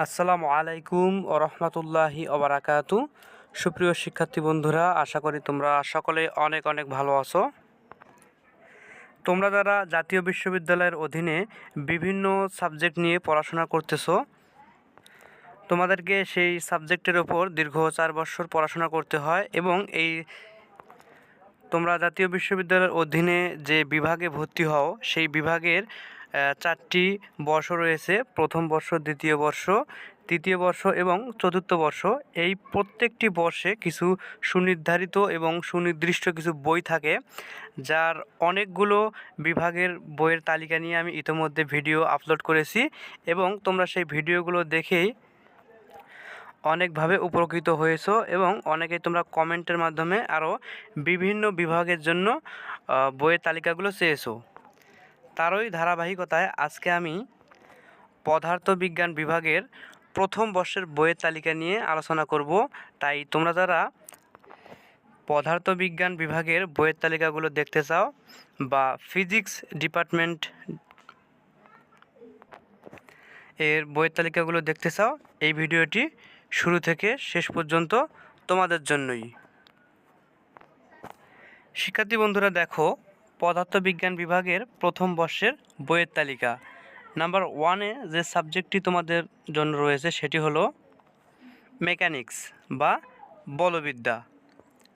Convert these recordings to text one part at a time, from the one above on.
আসসালামু আলাইকুম ও রহমতুল্লাহি ওবরাকাতু সুপ্রিয় শিক্ষার্থী বন্ধুরা, আশা করি তোমরা সকলে অনেক অনেক ভালো আছো। তোমরা যারা জাতীয় বিশ্ববিদ্যালয়ের অধীনে বিভিন্ন সাবজেক্ট নিয়ে পড়াশোনা করতেছো, তোমাদেরকে সেই সাবজেক্টের ওপর দীর্ঘ চার বছর পড়াশোনা করতে হয় এবং এই তোমরা জাতীয় বিশ্ববিদ্যালয়ের অধীনে যে বিভাগে ভর্তি হও, সেই বিভাগের চারটি বর্ষ রয়েছে। প্রথম বর্ষ, দ্বিতীয় বর্ষ, তৃতীয় বর্ষ এবং চতুর্থ বর্ষ। এই প্রত্যেকটি বর্ষে কিছু সুনির্ধারিত এবং সুনির্দিষ্ট কিছু বই থাকে, যার অনেকগুলো বিভাগের বইয়ের তালিকা নিয়ে আমি ইতোমধ্যে ভিডিও আপলোড করেছি এবং তোমরা সেই ভিডিওগুলো দেখেই অনেকভাবে উপকৃত হয়েছো এবং অনেকেই তোমরা কমেন্টের মাধ্যমে আরও বিভিন্ন বিভাগের জন্য বইয়ের তালিকাগুলো চেয়েছো। তারই ধারাবাহিকতায় আজকে আমি পদার্থবিজ্ঞান বিভাগের প্রথম বর্ষের বইয়ের তালিকা নিয়ে আলোচনা করব। তাই তোমরা যারা পদার্থবিজ্ঞান বিভাগের বইয়ের তালিকাগুলো দেখতে চাও বা ফিজিক্স ডিপার্টমেন্ট এর বইয়ের তালিকাগুলো দেখতে চাও, এই ভিডিওটি শুরু থেকে শেষ পর্যন্ত তোমাদের জন্যই। শিক্ষার্থী বন্ধুরা দেখো পদার্থবিজ্ঞান বিভাগের প্রথম বর্ষের বইয়ের তালিকা। নাম্বার ওয়ানে যে সাবজেক্টটি তোমাদের জন্য রয়েছে সেটি হলো মেকানিক্স বা বলবিদ্যা।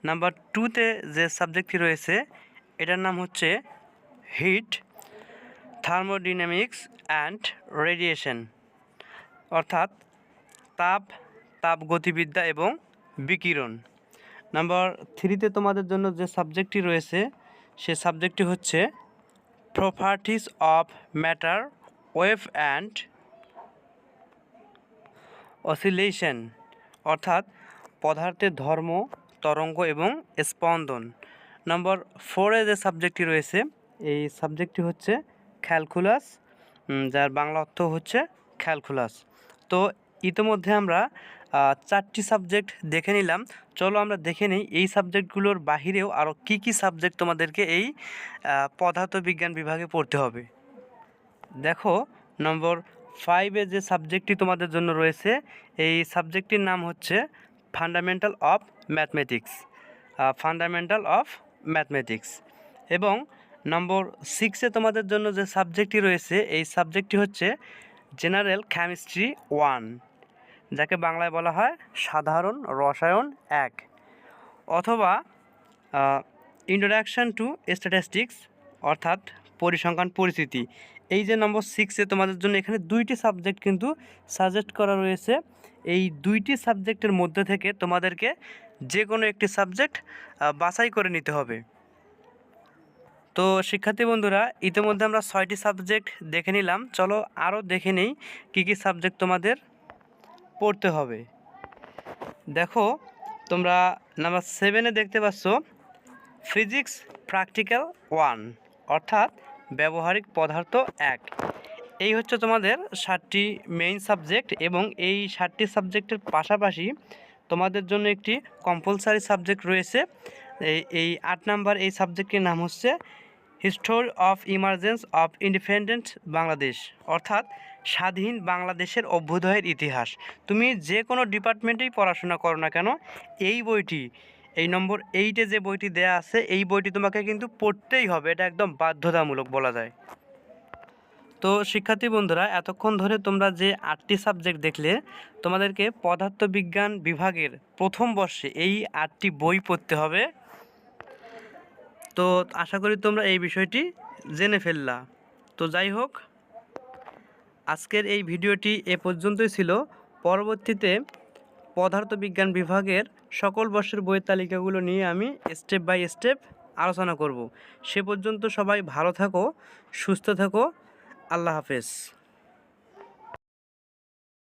নাম্বার টুতে যে সাবজেক্টটি রয়েছে, এটার নাম হচ্ছে হিট, থার্মোডিনামিক্স অ্যান্ড রেডিয়েশন। অর্থাৎ তাপ তাপ গতিবিদ্যা এবং বিকিরণ। নাম্বার থ্রিতে তোমাদের জন্য যে সাবজেক্টটি রয়েছে সে সাবজেক্টটি হচ্ছে properties of matter wave and oscillation অর্থাৎ পদার্থের ধর্ম, তরঙ্গ এবং স্পন্দন। নম্বর ফোরে যে সাবজেক্টটি রয়েছে, এই সাবজেক্টটি হচ্ছে ক্যালকুলাস যার বাংলা অর্থ হচ্ছে ক্যালকুলাস তো ইতিমধ্যে আমরা চারটি সাবজেক্ট দেখে নিলাম। চলো আমরা দেখে নিই এই সাবজেক্টগুলোর বাহিরেও আরও কী কী সাবজেক্ট তোমাদেরকে এই পদার্থবিজ্ঞান বিভাগে পড়তে হবে। দেখো, নম্বর ফাইভে যে সাবজেক্টটি তোমাদের জন্য রয়েছে, এই সাবজেক্টটির নাম হচ্ছে fundamental of mathematics fundamental of mathematics এবং নম্বর সিক্সে তোমাদের জন্য যে সাবজেক্টটি রয়েছে, এই সাবজেক্টটি হচ্ছে জেনারেল কেমিস্ট্রি ওয়ান যাকে বাংলায় বলা হয় সাধারণ রসায়ন এক, অথবা ইন্ট্রোডাকশন টু স্ট্যাটিস্টিক্স অর্থাৎ পরিসংখ্যান পরিস্থিতি। এই যে নম্বর সিক্সে তোমাদের জন্য এখানে দুইটি সাবজেক্ট কিন্তু সাজেস্ট করা রয়েছে। এই দুইটি সাবজেক্টের মধ্যে থেকে তোমাদেরকে যে কোনো একটি সাবজেক্ট বাছাই করে নিতে হবে। তো শিক্ষার্থী বন্ধুরা, ইতিমধ্যে আমরা ছয়টি সাবজেক্ট দেখে নিলাম। চলো আরও দেখে নেই কী কী সাবজেক্ট তোমাদের পড়তে হবে। দেখো, তোমরা নাম্বার সেভেনে দেখতে পাচ্ছ ফিজিক্স প্র্যাকটিক্যাল ওয়ান অর্থাৎ ব্যবহারিক পদার্থ এক। এই হচ্ছে তোমাদের ষাটটি মেইন সাবজেক্ট এবং এই ষাটটি সাবজেক্টের পাশাপাশি তোমাদের জন্য একটি কম্পালসারি সাবজেক্ট রয়েছে। এই আট নাম্বার এই সাবজেক্টের নাম হচ্ছে history of emergence of independent Bangladesh অর্থাৎ স্বাধীন বাংলাদেশের অভ্যুদয়ের ইতিহাস। তুমি যে কোনো ডিপার্টমেন্টেই পড়াশোনা করো না কেন, এই বইটি, এই নম্বর এইটে যে বইটি দেয়া আছে, এই বইটি তোমাকে কিন্তু পড়তেই হবে। এটা একদম বাধ্যতামূলক বলা যায়। তো শিক্ষার্থী বন্ধুরা, এতক্ষণ ধরে তোমরা যে আটটি সাবজেক্ট দেখলে, তোমাদেরকে পদার্থবিজ্ঞান বিভাগের প্রথম বর্ষে এই আটটি বই পড়তে হবে। তো আশা করি তোমরা এই বিষয়টি জেনে ফেললা। তো যাই হোক আজকের এই ভিডিওটি এ পর্যন্তই ছিল। পরবর্তীতে পদার্থবিজ্ঞান বিভাগের সকল বর্ষের বইয়ের তালিকাগুলো নিয়ে আমি স্টেপ বাই স্টেপ আলোচনা করব। সে পর্যন্ত সবাই ভালো থাকো, সুস্থ থাকো। আল্লাহ হাফেজ।